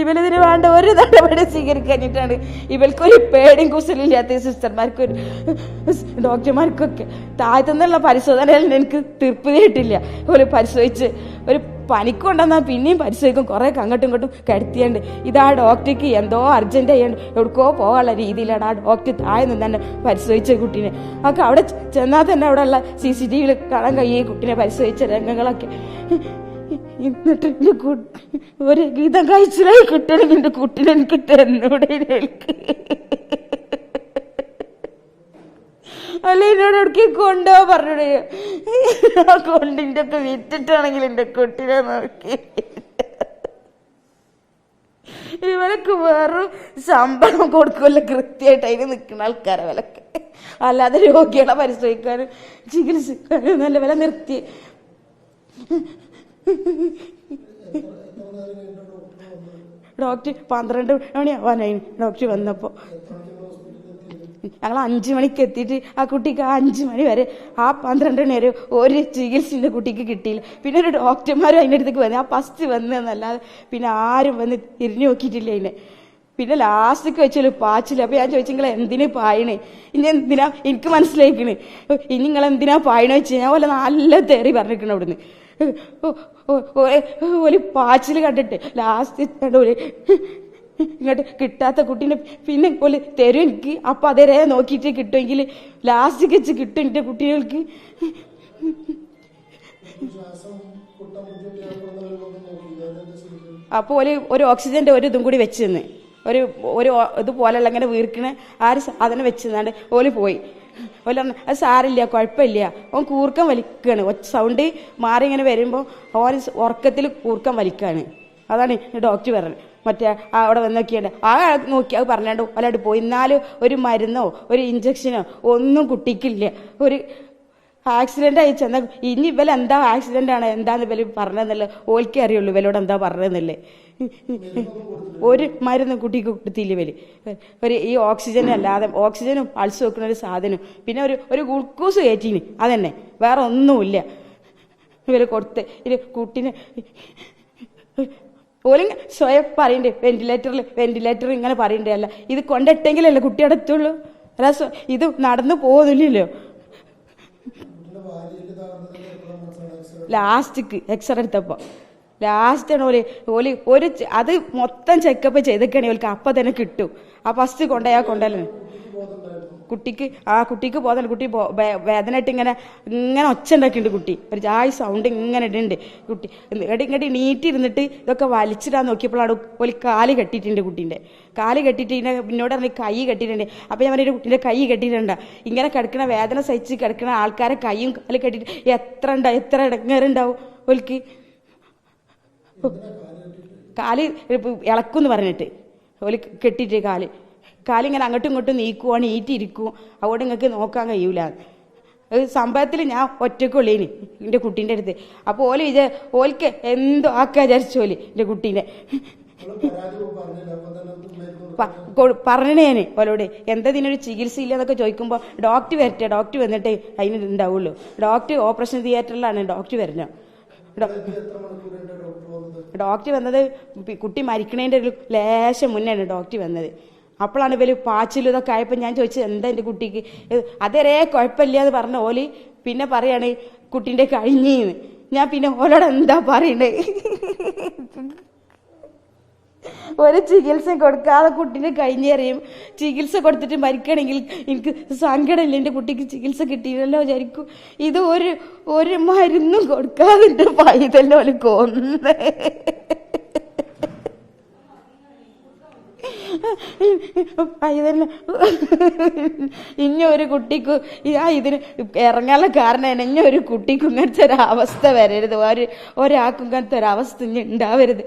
ഇവനിതിന് വേണ്ട ഒരു നടപടി സ്വീകരിക്കാനിട്ടാണ് ഇവൾക്കൊരു പേടിയും കുസലില്ലാത്ത സിസ്റ്റർമാർക്കൊരു ഡോക്ടർമാർക്കൊക്കെ താഴ്ത്തുന്നുള്ള പരിശോധനയിൽ എനിക്ക് തീർപ്പ് കിട്ടില്ല ഒരു പരിശോധിച്ച് ഒരു പനിക്കൊണ്ടെന്നാൽ പിന്നെയും പരിശോധിക്കും. കുറേ അങ്ങോട്ടും ഇങ്ങോട്ടും കിടത്തിയുണ്ട്. ഇതാ ഡോക്ടർക്ക് എന്തോ അർജന്റ് ചെയ്യാണ്ട് എവിടേക്കോ പോകാനുള്ള രീതിയിലാണ് ആ ഡോക്ടർ താഴെ നിന്ന് തന്നെ പരിശോധിച്ച കുട്ടീനെ. ഒക്കെ അവിടെ ചെന്നാൽ തന്നെ അവിടെയുള്ള സി സി ടി വിയിൽ കാണാൻ കഴിയും കുട്ടീനെ പരിശോധിച്ച രംഗങ്ങളൊക്കെ. എന്നിട്ട് എന്റെ കുട്ടി ഒരു ഗീതം കഴിച്ചിലായി കിട്ടണമെങ്കിൽ എന്റെ കുട്ടീനെ എനിക്ക് തന്നൂടെ എനിക്ക് അല്ല എന്നോട് എവിടേക്ക് കൊണ്ടോ പറഞ്ഞൂടെ? ആ കൊണ്ടിന്റെ ഒക്കെ വിറ്റിട്ടാണെങ്കിൽ എന്റെ കുട്ടീനെ നോക്കി. ഇവരൊക്കെ വേറൊരു ശമ്പളം കൊടുക്കുമല്ലോ കൃത്യമായിട്ട് അതിന് നിൽക്കുന്ന ആൾക്കാരെ വിലക്ക് അല്ലാതെ രോഗികളെ പരിശോധിക്കാനും ചികിത്സിക്കാനും നല്ല വില നിർത്തി. ഡോക്ടർ പന്ത്രണ്ട് മണിയാവാനായി ഡോക്ടർ വന്നപ്പോൾ ഞങ്ങൾ അഞ്ചു മണിക്ക് എത്തിയിട്ട് ആ കുട്ടിക്ക് ആ അഞ്ചു മണി വരെ ആ പന്ത്രണ്ട് മണി വരെ ഒരു ചികിത്സ കുട്ടിക്ക് കിട്ടിയില്ല. പിന്നെ ഒരു ഡോക്ടർമാരും അതിന്റെ അടുത്തേക്ക് വന്നു ആ ഫസ്റ്റ് വന്നതെന്നല്ലാതെ പിന്നെ ആരും വന്ന് തിരിഞ്ഞു നോക്കിയിട്ടില്ല അതിനെ. പിന്നെ ലാസ്റ്റൊക്കെ വെച്ചൊരു പാച്ചില്ല അപ്പൊ ഞാൻ ചോദിച്ചെങ്കിൽ എന്തിനു പായണേ? ഇനി എന്തിനാ? എനിക്ക് മനസ്സിലായിക്കണ്. ഇനി നിങ്ങൾ എന്തിനാ പായണ വെച്ച്? ഞാൻ പോലെ നല്ല തേറി പറഞ്ഞിരിക്കണം അവിടുന്ന്. ഒരു പാച്ചിൽ കണ്ടിട്ട് ലാസ്റ്റ് ഒരു ഇങ്ങോട്ട് കിട്ടാത്ത കുട്ടീനെ പിന്നെ പോലെ തരും എനിക്ക്. അപ്പൊ അതേരെ നോക്കിയിട്ട് കിട്ടുമെങ്കിൽ ലാസ്റ്റ് വെച്ച് കിട്ടും എന്റെ കുട്ടികൾക്ക് അപ്പോൾ ഒരു ഒരു ഓക്സിജന്റെ ഒരു ഇതും കൂടി വെച്ച് നിന്ന്. ഒരു ഒരു ഇതുപോലെ ഇതുപോലെയുള്ള ഇങ്ങനെ വീർക്കണ ആ ഒരു സാധനം വെച്ച് നിന്നാണ്ട് ഓൽ പോയി. ഓൽ അത് സാരില്ല കുഴപ്പമില്ല. ഓൻ കൂർക്കം വലിക്കുകയാണ് സൗണ്ട് മാറി ഇങ്ങനെ വരുമ്പോൾ ഓൻ ഉറക്കത്തിൽ കൂർക്കം വലിക്കുകയാണ് അതാണ് ഡോക്ടർ പറഞ്ഞത്. മറ്റേ അവിടെ വന്ന് നോക്കിയാണ്ട് ആ നോക്കി അത് പറഞ്ഞാണ്ട് ഓലായിട്ട് പോയി. എന്നാലും ഒരു മരുന്നോ ഒരു ഇഞ്ചക്ഷനോ ഒന്നും കുട്ടിക്കില്ല. ഒരു ആക്സിഡന്റ് ആയി ചെന്ന ഇനി ഇവല എന്താ ആക്സിഡന്റ് ആണ്? എന്താന്ന് ഇവൽ പറഞ്ഞതെന്നല്ലേ ഓൽക്കേ അറിയുള്ളൂ. ഇവലോട് എന്താ പറഞ്ഞതെന്നല്ലേ ഒരു മരുന്ന് കുട്ടിക്ക് കൊടുത്തില്ല ഇവൽ. ഒരു ഈ ഓക്സിജൻ അല്ലാതെ ഓക്സിജനും പൾസ് വെക്കുന്ന ഒരു സാധനം പിന്നെ ഒരു ഒരു ഗ്ലൂക്കോസ് കയറ്റീന്. അതന്നെ. വേറെ ഒന്നുമില്ല. ഇവർ കൊടുത്ത്. ഇത് കുട്ടീനെ ഓലിങ് സ്വയം പറയണ്ടേ. വെന്റിലേറ്ററിൽ വെന്റിലേറ്റർ ഇങ്ങനെ പറയണ്ടേ. അല്ല ഇത് കൊണ്ടിട്ടെങ്കിലല്ലേ കുട്ടിയുടെ എത്തുള്ളൂ? അല്ല ഇത് നടന്നു പോകുന്നില്ലല്ലോ ലാസ്റ്റ്ക്ക് എക്സ്റേ എടുത്തപ്പോൾ ലാസ്റ്റാണ് ഓൽ ഓൽ ഒരു അത് മൊത്തം ചെക്കപ്പ് ചെയ്തൊക്കെയാണെങ്കിൽ ഓൽക്ക് അപ്പം തന്നെ കിട്ടും. ആ ഫസ്റ്റ് കൊണ്ടുപോയാൽ കൊണ്ടല്ലേ കുട്ടിക്ക് ആ കുട്ടിക്ക് പോകുന്നില്ല കുട്ടി വേദനയായിട്ട് ഇങ്ങനെ ഇങ്ങനെ ഒച്ച ഉണ്ടാക്കിയിട്ടുണ്ട് കുട്ടി. ഒരു ചായ സൗണ്ട് ഇങ്ങനെ ഇടുന്നുണ്ട് കുട്ടി. ഇങ്ങോട്ട് ഇങ്ങോട്ട് നീട്ടിരുന്നിട്ട് ഇതൊക്കെ വലിച്ചിടാൻ നോക്കിയപ്പോഴാണ് ഒരു കാൽ കെട്ടിയിട്ടുണ്ട് കുട്ടീന്റെ. കാൽ കെട്ടിയിട്ട് ഇതിനെ എന്നോട് കൈ കെട്ടിയിട്ടുണ്ട്. അപ്പം ഞാൻ പറഞ്ഞൊരു കുട്ടീന്റെ കൈ കെട്ടിയിട്ടുണ്ട്? ഇങ്ങനെ കിടക്കണ വേദന സഹിച്ച് കിടക്കണ ആൾക്കാരെ കൈയും കാലും കെട്ടിയിട്ട് എത്ര ഉണ്ടാവും എത്ര ഇടങ്ങേറുണ്ടാവും ഒലിക്ക് കാൽ ഇളക്കുമെന്ന് പറഞ്ഞിട്ട്. ഓൽ കെട്ടിയിട്ട് കാൽ. കാലിങ്ങനെ അങ്ങോട്ടും ഇങ്ങോട്ടും നീക്കുവാണ് ഈറ്റിരിക്കും. അതുകൊണ്ട് നിങ്ങൾക്ക് നോക്കാൻ കഴിയൂല. സംഭവത്തിൽ ഞാൻ ഒറ്റക്കുള്ളേന് എന്റെ കുട്ടീന്റെ അടുത്ത്. അപ്പോൾ ഓൽ വിചാ ഓൽക്ക് എന്തോ ആക്കാ വിചാരിച്ചോൽ എന്റെ കുട്ടീനെ. പറഞ്ഞേനെ ഓലോട്. എന്താ ഇതിനൊരു ചികിത്സ ഇല്ല എന്നൊക്കെ ചോദിക്കുമ്പോൾ ഡോക്ടർ വരട്ടെ ഡോക്ടർ വന്നിട്ട് അതിന് ഉണ്ടാവുള്ളൂ ഡോക്ടർ ഓപ്പറേഷൻ തിയേറ്ററിലാണ് ഡോക്ടർ വരണം ഡോക്ടർ വന്നത് കുട്ടി മരിക്കണേന്റെ ഒരു ലേശം മുന്നെയാണ് ഡോക്ടർ വന്നത്. അപ്പോഴാണ് ഇവർ പാച്ചിലും ഇതൊക്കെ ആയപ്പോൾ ഞാൻ ചോദിച്ചത് എന്താ എന്റെ കുട്ടിക്ക്? അതരേ കുഴപ്പമില്ല എന്ന് പറഞ്ഞ ഓൽ പിന്നെ പറയാണ് കുട്ടീന്റെ കഴിഞ്ഞീന്ന്. ഞാൻ പിന്നെ ഓലോട് എന്താ പറയണ്ടേ ഒരു ചികിത്സ കൊടുക്കാതെ കുട്ടീനെ കഴിഞ്ഞേറിയും ചികിത്സ കൊടുത്തിട്ട് മരിക്കണമെങ്കിൽ എനിക്ക് സങ്കടമില്ല എന്റെ കുട്ടിക്ക് ചികിത്സ കിട്ടിയില്ലല്ലോ വിചാരിക്കും. ഇത് ഒരു ഒരു മരുന്നും കൊടുക്കാതെ പൈതല്ലോ കൊന്ന്. പൈതൽ ഇനി ഒരു കുട്ടിക്ക് ആ ഇതിന് ഇറങ്ങാനുള്ള കാരണം ഇനി ഒരു കുട്ടിക്കും ഇങ്ങനത്തെ ഒരു അവസ്ഥ വരരുത്. ഒരു ഒരാൾക്കും ഇങ്ങനത്തെ ഒരു അവസ്ഥ ഇനി ഉണ്ടാവരുത്